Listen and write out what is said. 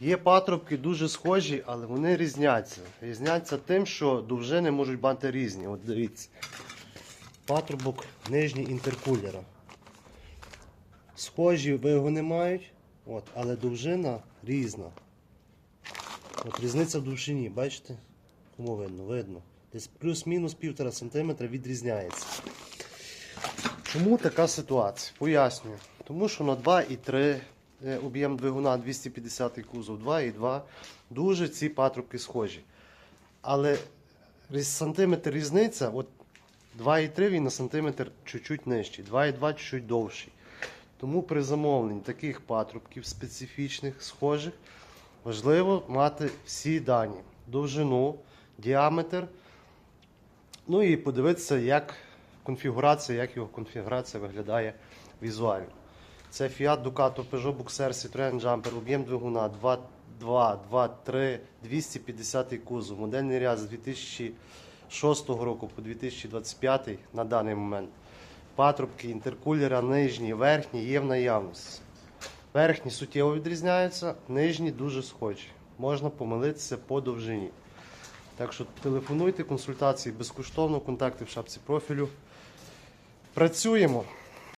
Є патрубки дуже схожі, але вони різняться. Різняться тим, що довжини можуть бути різні. От дивіться. Патрубок нижній інтеркулера. Схожі вигони мають, от, але довжина різна. От різниця в довжині, бачите? Кому видно? Видно. Десь плюс-мінус 1,5 см відрізняється. Чому така ситуація? Пояснюю. Тому що на 2,3 е, об'єм двигуна 250 кузов, 2,2 дуже ці патрубки схожі. Але сантиметр різниця, от 2,3 він на сантиметр чуть-чуть нижчий, 2,2 чуть-чуть довший. Тому при замовленні таких патрубків специфічних, схожих, важливо мати всі дані: довжину, діаметр, ну і подивитися, як конфігурація, як його конфігурація виглядає візуально. Це Fiat Ducato Peugeot Boxer Citroen Jumper, об'єм двигуна 2.2, 2.3, 250 кузов, модельний ряд з 2006 року по 2025 на даний момент. Патрубки інтеркулера нижні, верхні є в наявності. Верхні суттєво відрізняються, нижні дуже схожі. Можна помилитися по довжині. Так що телефонуйте, консультації безкоштовно, контакти в шапці профілю. Працюємо.